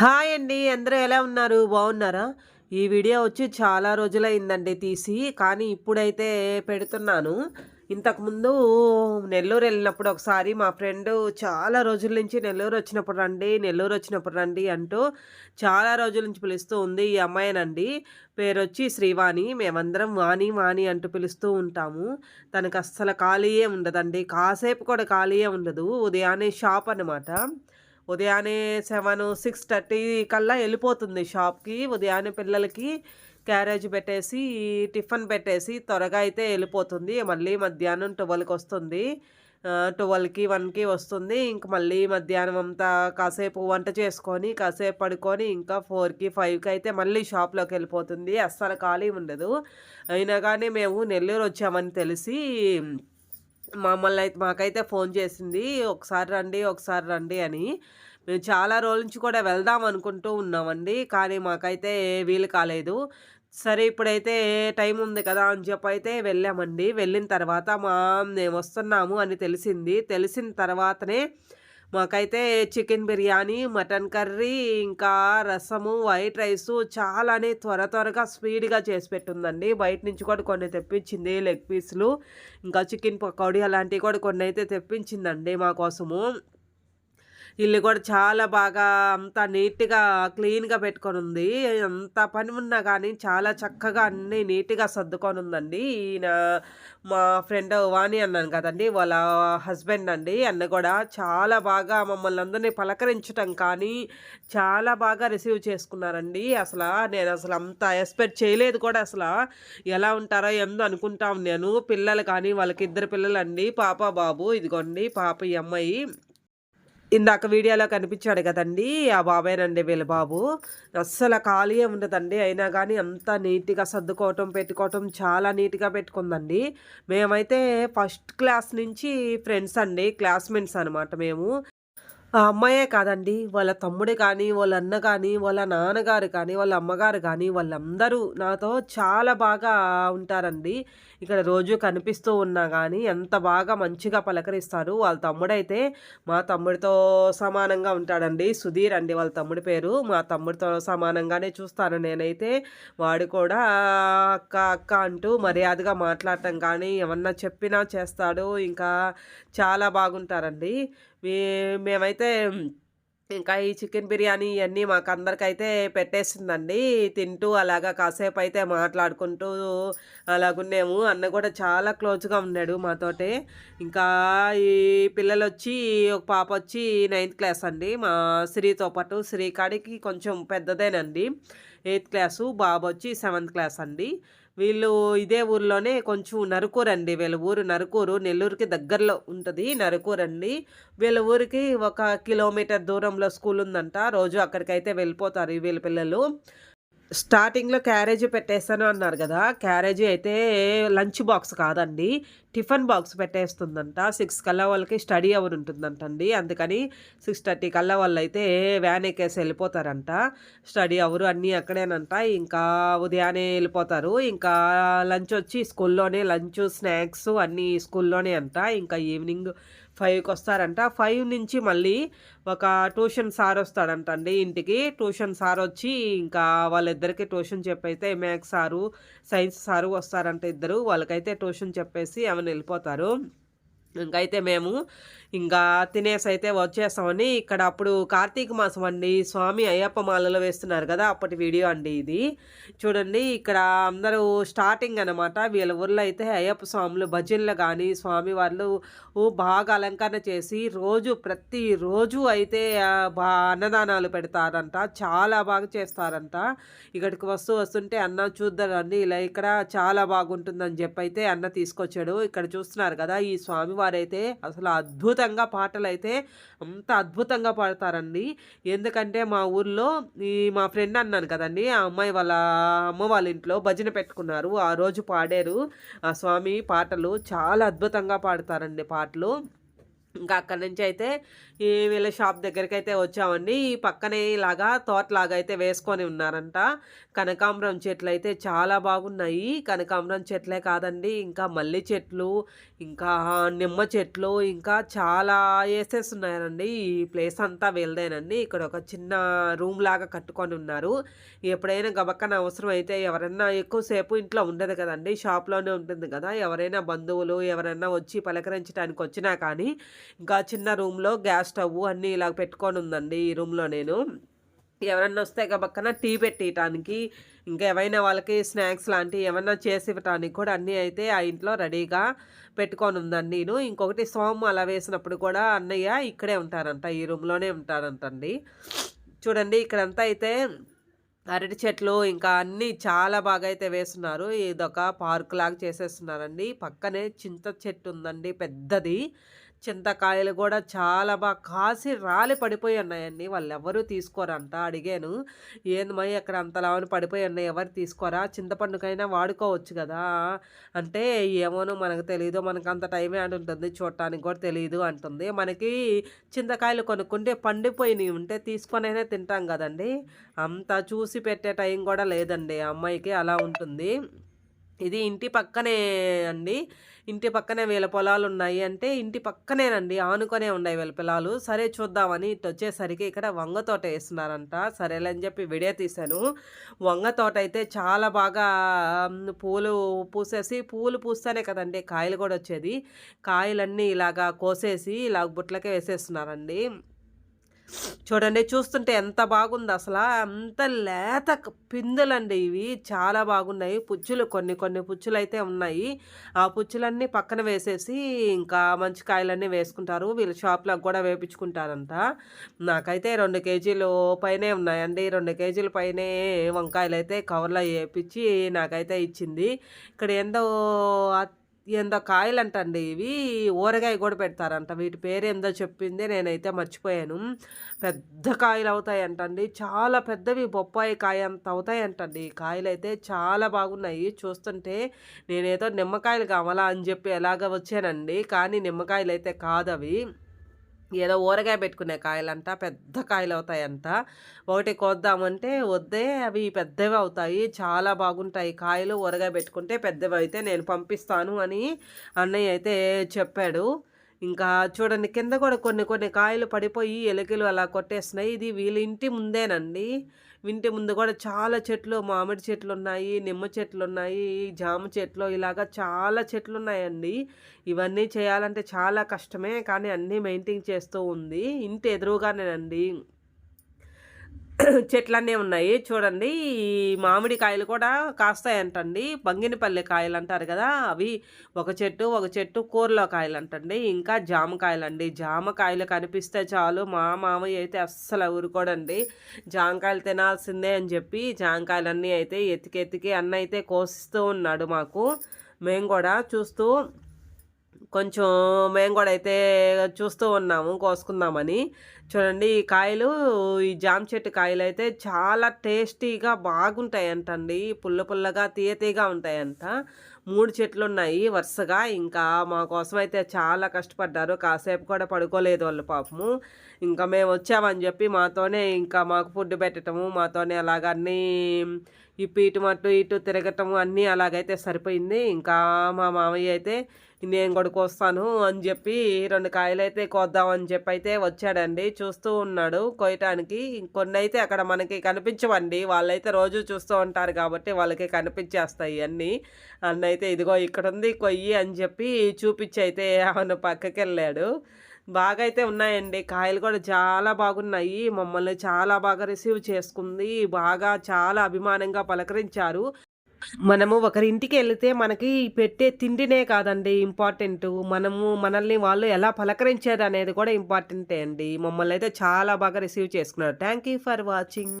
Hi అండి అందరూ ఎలా ఉన్నారు? బాగున్నారా? ఈ వీడియో వచ్చి చాలా రోజులైందండి తీసి కానీ ఇప్పుడైతే పెడుతున్నాను. ఇంతకుముందు నెల్లూరు వెళ్ళినప్పుడు ఒకసారి మా ఫ్రెండ్ చాలా రోజుల నుంచి నెల్లూరు వచ్చినప్పుడు రండి నెల్లూరు వచ్చినప్పుడు రండి అంటూ చాలా రోజుల నుంచి పిలుస్తూ ఉంది ఈ అమ్మాయినండి. పేరు వచ్చి శ్రీవాణి మేమందరం వాణి వాణి అంటూ పిలుస్తూ ఉంటాము. తనకు అస్సలు ఖాళీయే ఉండదండి. కాసేపు కూడా ఖాళీయే ఉండదు. ఉదయాన్నే షాప్ అనమాట ఉదయాన్నే సెవెన్ సిక్స్ థర్టీ కల్లా వెళ్ళిపోతుంది షాప్కి. ఉదయాన్నే పిల్లలకి క్యారేజ్ పెట్టేసి టిఫిన్ పెట్టేసి త్వరగా అయితే వెళ్ళిపోతుంది. మళ్ళీ మధ్యాహ్నం ట్వెల్వ్కి వస్తుంది. ట్వెల్వ్కి వన్కి వస్తుంది. ఇంక మళ్ళీ మధ్యాహ్నం అంతా కాసేపు వంట చేసుకొని కాసేపు పడుకొని ఇంకా ఫోర్కి ఫైవ్కి అయితే మళ్ళీ షాప్లోకి వెళ్ళిపోతుంది. అస్సలు ఖాళీ ఉండదు. అయినా కానీ మేము నెల్లూరు వచ్చామని తెలిసి మమ్మల్ని అయితే మాకైతే ఫోన్ చేసింది ఒకసారి రండి ఒకసారి రండి అని. మేము చాలా రోజుల నుంచి కూడా వెళ్దాం అనుకుంటూ ఉన్నామండి కానీ మాకైతే వీలు కాలేదు. సరే ఇప్పుడైతే టైం ఉంది కదా అని చెప్పి అయితే వెళ్ళామండి. వెళ్ళిన తర్వాత మా మేము వస్తున్నాము అని తెలిసింది. తెలిసిన తర్వాతనే మాకైతే చికెన్ బిర్యానీ మటన్ కర్రీ ఇంకా రసము వైట్ రైస్ చాలానే త్వర త్వరగా స్పీడ్గా చేసి పెట్టుందండి. బయట నుంచి కూడా కొన్ని తెప్పించింది లెగ్ పీసులు ఇంకా చికెన్ పకోడీ అలాంటివి కూడా కొన్ని అయితే తెప్పించిందండి మా కోసము. ఇల్లు కూడా చాలా బాగా అంతా నీట్గా క్లీన్గా పెట్టుకొని ఉంది అంత పని ఉన్నా కానీ చాలా చక్కగా అన్నీ నీట్గా సర్దుకొని ఉందండి ఈయన మా ఫ్రెండ్ వాణి అన్నాను కదండి వాళ్ళ హస్బెండ్ అండి. అన్న కూడా చాలా బాగా మమ్మల్ని అందరినీ పలకరించటం కానీ చాలా బాగా రిసీవ్ చేసుకున్నారండి. అసలు నేను అసలు అంత ఎక్స్పెక్ట్ చేయలేదు కూడా అసలు. ఎలా ఉంటారో ఎందు అనుకుంటాం నేను పిల్లలు కానీ వాళ్ళకి ఇద్దరు పిల్లలండి పాప బాబు ఇదిగోండి పాప ఈ అమ్మాయి. ఇందాక వీడియోలో కనిపించాడు కదండి ఆ బాబాయ్నండి వీళ్ళ బాబు అస్సలు ఖాళీ ఉండదండి అయినా కానీ అంత నీట్గా సర్దుకోవటం పెట్టుకోవటం చాలా నీట్గా పెట్టుకుందండి. మేమైతే ఫస్ట్ క్లాస్ నుంచి ఫ్రెండ్స్ అండి క్లాస్మేట్స్ అనమాట మేము. ఆ అమ్మాయే కాదండి. వాళ్ళ తమ్ముడు కానీ వాళ్ళ అన్న కానీ వాళ్ళ నాన్నగారు కానీ వాళ్ళ అమ్మగారు కానీ వాళ్ళందరూ నాతో చాలా బాగా ఉంటారండి. ఇక్కడ రోజు కనిపిస్తూ ఉన్నా కానీ ఎంత బాగా మంచిగా పలకరిస్తారు. వాళ్ళ తమ్ముడైతే మా తమ్ముడితో సమానంగా ఉంటాడండి. సుధీర్ అండి వాళ్ళ తమ్ముడి పేరు. మా తమ్ముడితో సమానంగానే చూస్తాను నేనైతే. వాడు కూడా అక్క అక్క అంటూ మర్యాదగా మాట్లాడటం కానీ ఏమన్నా చెప్పినా చేస్తాడు. ఇంకా చాలా బాగుంటారండి. మీ మేమైతే ఇంకా ఈ చికెన్ బిర్యానీ ఇవన్నీ మాకు అందరికైతే పెట్టేసిందండి. తింటూ అలాగా కాసేపు అయితే మాట్లాడుకుంటూ అలాగున్నాము. అన్న కూడా చాలా క్లోజ్గా ఉన్నాడు మాతోటి. ఇంకా ఈ పిల్లలు వచ్చి ఒక పాప వచ్చి నైన్త్ క్లాస్ అండి. మా శ్రీతో పాటు శ్రీకాడికి కొంచెం పెద్దదేనండి. ఎయిత్ క్లాసు బాబు వచ్చి సెవెంత్ క్లాస్ అండి. వీళ్ళు ఇదే ఊర్లోనే కొంచెం నరుకూరు అండి. వీళ్ళ ఊరు నరుకూరు నెల్లూరుకి దగ్గరలో ఉంటుంది నరుకూరు అండి. వీళ్ళ ఊరికి ఒక కిలోమీటర్ దూరంలో స్కూల్ ఉందంట. రోజు అక్కడికైతే వెళ్ళిపోతారు వీళ్ళ పిల్లలు. స్టార్టింగ్లో క్యారేజీ పెట్టేస్తాను అన్నారు కదా. క్యారేజీ అయితే లంచ్ బాక్స్ కాదండి. టిఫిన్ బాక్స్ పెట్టేస్తుందంట. సిక్స్ కల్లా వాళ్ళకి స్టడీ అవర్ ఉంటుందంటండి. అందుకని సిక్స్ థర్టీ కల్లా వాళ్ళు అయితే వ్యాన్ ఎక్కేసి వెళ్ళిపోతారంట. స్టడీ అవర్ అన్నీ అక్కడేనంట. ఇంకా ఉదయాన్నే వెళ్ళిపోతారు. ఇంకా లంచ్ వచ్చి స్కూల్లోనే లంచ్ స్నాక్స్ అన్నీ స్కూల్లోనే అంట. ఇంకా ఈవినింగ్ ఫైవ్కి వస్తారంట. ఫైవ్ నుంచి మళ్ళీ ఒక ట్యూషన్ సార్ వస్తాడంట అండి ఇంటికి. ట్యూషన్ సార్ వచ్చి ఇంకా వాళ్ళిద్దరికి ట్యూషన్ చెప్పైతే మ్యాథ్స్ సారు సైన్స్ సారు వస్తారంట ఇద్దరు. వాళ్ళకైతే ట్యూషన్ చెప్పేసి ఏమైనా వెళ్ళిపోతారు. ఇంకైతే మేము ఇంకా తినేసి అయితే వచ్చేస్తామని ఇక్కడ అప్పుడు కార్తీక మాసం అండి. స్వామి అయ్యప్ప మాలలో వేస్తున్నారు కదా అప్పటి వీడియో అండి ఇది. చూడండి ఇక్కడ అందరూ స్టార్టింగ్ అనమాట వీళ్ళ ఊర్లో అయితే అయ్యప్ప స్వాములు భజనలు కానీ స్వామి వాళ్ళు బాగా అలంకరణ చేసి రోజు ప్రతి రోజు అయితే బా అన్నదానాలు పెడతారంట. చాలా బాగా చేస్తారంట. ఇక్కడికి వస్తూ వస్తుంటే అన్న చూద్దారండి ఇలా ఇక్కడ చాలా బాగుంటుందని చెప్పి అయితే అన్న తీసుకొచ్చాడు. ఇక్కడ చూస్తున్నారు కదా ఈ స్వామి వారైతే అసలు అద్భుతంగా పాటలు అయితే అంత అద్భుతంగా పాడతారండి. ఎందుకంటే మా ఊర్లో ఈ మా ఫ్రెండ్ అన్నాను కదండి ఆ అమ్మాయి వాళ్ళ అమ్మ వాళ్ళ ఇంట్లో భజన పెట్టుకున్నారు. ఆ రోజు పాడారు. ఆ స్వామి పాటలు చాలా అద్భుతంగా పాడతారండి పాటలు. ఇంకా అక్కడి నుంచి అయితే ఈ వీళ్ళ షాప్ దగ్గరికి అయితే వచ్చామండి. ఈ పక్కనే ఇలాగా తోటలాగా అయితే వేసుకొని ఉన్నారంట. కనకాంబరం చెట్లు అయితే చాలా బాగున్నాయి. కనకాంబరం చెట్లే కాదండి ఇంకా మల్లి చెట్లు ఇంకా నిమ్మ చెట్లు ఇంకా చాలా వేసేస్తున్నారండి. ఈ ప్లేస్ అంతా వీళ్ళదేనండి. ఇక్కడ ఒక చిన్న రూమ్ లాగా కట్టుకొని ఉన్నారు. ఎప్పుడైనా గబక్కన అవసరం అయితే ఎవరైనా ఎక్కువసేపు ఇంట్లో ఉండదు కదండి. షాప్లోనే ఉంటుంది కదా. ఎవరైనా బంధువులు ఎవరైనా వచ్చి పలకరించడానికి వచ్చినా కానీ ఇంకా చిన్న రూమ్లో గ్యాస్ స్టవ్ అన్నీ ఇలా పెట్టుకొని ఉందండి ఈ రూమ్లో నేను. ఎవరన్నా వస్తే పక్కన టీ పెట్టేయటానికి ఇంకా ఏవైనా వాళ్ళకి స్నాక్స్ లాంటివి ఏమన్నా చేసి ఇవ్వటానికి కూడా అన్నీ అయితే ఆ ఇంట్లో రెడీగా పెట్టుకొని ఉందండి నేను. ఇంకొకటి సోము అలా వేసినప్పుడు కూడా అన్నయ్య ఇక్కడే ఉంటారంట ఈ రూమ్లోనే ఉంటారంటండి. చూడండి ఇక్కడంతా అయితే అరటి చెట్లు ఇంకా అన్నీ చాలా బాగా అయితే వేస్తున్నారు. ఇదొక పార్క్ లాగా చేసేస్తున్నారండి. పక్కనే చింత చెట్టు ఉందండి పెద్దది. చింతకాయలు కూడా చాలా బాగా కాసి రాలి పడిపోయి ఉన్నాయండి. వాళ్ళు ఎవరూ తీసుకోరంట అడిగాను. ఏంది మై అక్కడ అంతలావని పడిపోయి ఉన్నాయి ఎవరు తీసుకోరా? చింతపండుకైనా వాడుకోవచ్చు కదా? అంటే ఏమోనో మనకు తెలియదు మనకు అంత టైమే అని ఉంటుంది చూడటానికి కూడా తెలియదు అంటుంది. మనకి చింతకాయలు కొనుక్కుంటే పండిపోయినవి ఉంటే తీసుకొనైనా తింటాం కదండి. అంత చూసి పెట్టే టైం కూడా లేదండి. అమ్మాయికి అలా ఉంటుంది. ఇది ఇంటి పక్కనే అండి. ఇంటి పక్కనే వీళ్ళ పొలాలు ఉన్నాయి అంటే ఇంటి పక్కనేనండి. ఆనుకొనే ఉన్నాయి వీళ్ళ పొలాలు. సరే చూద్దామని ఇటు వచ్చేసరికి ఇక్కడ వంగ తోట వేస్తున్నారంట. సరేలేని చెప్పి విడియో తీశాను. వంగ తోట అయితే చాలా బాగా పూలు పూసేసి పూలు పూస్తేనే కదండి కాయలు కూడా వచ్చేది. కాయలన్నీ ఇలాగా కోసేసి ఇలా బుట్లకే వేసేస్తున్నారండి. చూడండి చూస్తుంటే ఎంత బాగుంది అసలు. అంత లేత పిందులండి ఇవి. చాలా బాగున్నాయి. పుచ్చులు కొన్ని కొన్ని పుచ్చులు అయితే ఉన్నాయి. ఆ పుచ్చులన్నీ పక్కన వేసేసి ఇంకా మంచి కాయలన్నీ వేసుకుంటారు. వీళ్ళ షాప్లో కూడా వేపించుకుంటారంట. నాకైతే రెండు కేజీలు పైనే ఉన్నాయండి. రెండు కేజీల పైనే వంకాయలు అయితే కవర్లో వేపించి నాకైతే ఇచ్చింది. ఇక్కడ ఏందో ఏందో కాయలంటండి ఇవి. ఊరగాయ కూడా పెడతారంట. వీటి పేరు ఏందో చెప్పింది నేనైతే మర్చిపోయాను. పెద్ద కాయలు అవుతాయంటండి. చాలా పెద్దవి బొప్పాయి కాయ అంత అవుతాయంటండి. ఈ కాయలు అయితే చాలా బాగున్నాయి. చూస్తుంటే నేనేదో నిమ్మకాయలు కావాలా అని చెప్పి ఎలాగ వచ్చానండి. కానీ నిమ్మకాయలు అయితే కాదవి. ఏదో ఊరగాయ పెట్టుకునే కాయలంట పెద్ద కాయలు అవుతాయంట ఒకటి కోద్దామంటే వద్దే అవి పెద్దవి అవుతాయి చాలా బాగుంటాయి. కాయలు ఊరగాయ పెట్టుకుంటే పెద్దవి అయితే నేను పంపిస్తాను అని అన్నయ్య అయితే చెప్పాడు. ఇంకా చూడండి కింద కూడా కొన్ని కొన్ని కాయలు పడిపోయి ఎలుకలు అలా కొట్టేస్తున్నాయి ఇది వీళ్ళ ఇంటి ముందేనండి. వింటే ముందు కూడా చాలా చెట్లు మామిడి చెట్లు ఉన్నాయి నిమ్మ చెట్లు ఉన్నాయి జామ చెట్లు ఇలాగా చాలా చెట్లు ఉన్నాయండి ఇవన్నీ చేయాలంటే చాలా కష్టమే కానీ అన్నీ మెయింటైన్ చేస్తూ ఉంది. ఇంటి ఎదురుగానేనండి. చెట్లన్నీ ఉన్నాయి. చూడండి ఈ మామిడి కాయలు కూడా కాస్తాయంటండి. బంగినపల్లి కాయలు అంటారు కదా అవి ఒక చెట్టు ఒక చెట్టు కూరలో కాయలు అంటండి ఇంకా జామకాయలు అండి జామకాయలు కనిపిస్తే చాలు మా మామయ్య అయితే అస్సలు ఊరుకోడండి. జామకాయలు తినాల్సిందే అని చెప్పి జామకాయలన్నీ అయితే ఎతికి ఎతికి అన్న అయితే కోసిస్తూ ఉన్నాడు మాకు. మేము కూడా చూస్తూ కొంచెం మేము కూడా అయితే చూస్తూ ఉన్నాము కోసుకుందామని. చూడండి ఈ కాయలు ఈ జామ చెట్టు కాయలు అయితే చాలా టేస్టీగా బాగుంటాయంటండి. పుల్ల పుల్లగా తీయ తీయగా ఉంటాయంట. మూడు చెట్లు ఉన్నాయి వరుసగా. ఇంకా మా కోసం అయితే చాలా కష్టపడ్డారు. కాసేపు కూడా పడుకోలేదు వాళ్ళు పాపము. ఇంకా మేము వచ్చామని చెప్పి మాతోనే ఇంకా మాకు ఫుడ్ పెట్టడము మాతోనే అలాగన్నీ ఇప్పు ఇటు అటు ఇటు తిరగటము అన్నీ అలాగైతే సరిపోయింది. ఇంకా మా మామయ్య అయితే నేను కూడా కోస్తాను అని చెప్పి రెండు కాయలు అయితే కోద్దామని చెప్పి అయితే వచ్చాడండి. చూస్తూ ఉన్నాడు కొయ్యటానికి. కొన్ని అయితే అక్కడ మనకి కనిపించవండి. వాళ్ళైతే రోజు చూస్తూ ఉంటారు కాబట్టి వాళ్ళకి కనిపించేస్తాయి అన్నీ. అన్నైతే ఇదిగో ఇక్కడ ఉంది కొయ్యి అని చెప్పి చూపించి అయితే ఆమెను పక్కకి వెళ్ళాడు బాగా అయితే ఉన్నాయండి. కాయలు కూడా చాలా బాగున్నాయి. మమ్మల్ని చాలా బాగా రిసీవ్ చేసుకుంది. బాగా చాలా అభిమానంగా పలకరించారు. మనము ఒకరింటికి వెళితే మనకి పెట్టే తిండినే కాదండి ఇంపార్టెంట్. మనము మనల్ని వాళ్ళు ఎలా పలకరించారు అనేది కూడా ఇంపార్టెంటే అండి. మమ్మల్ని అయితే చాలా బాగా రిసీవ్ చేసుకున్నారు. Thank you for watching.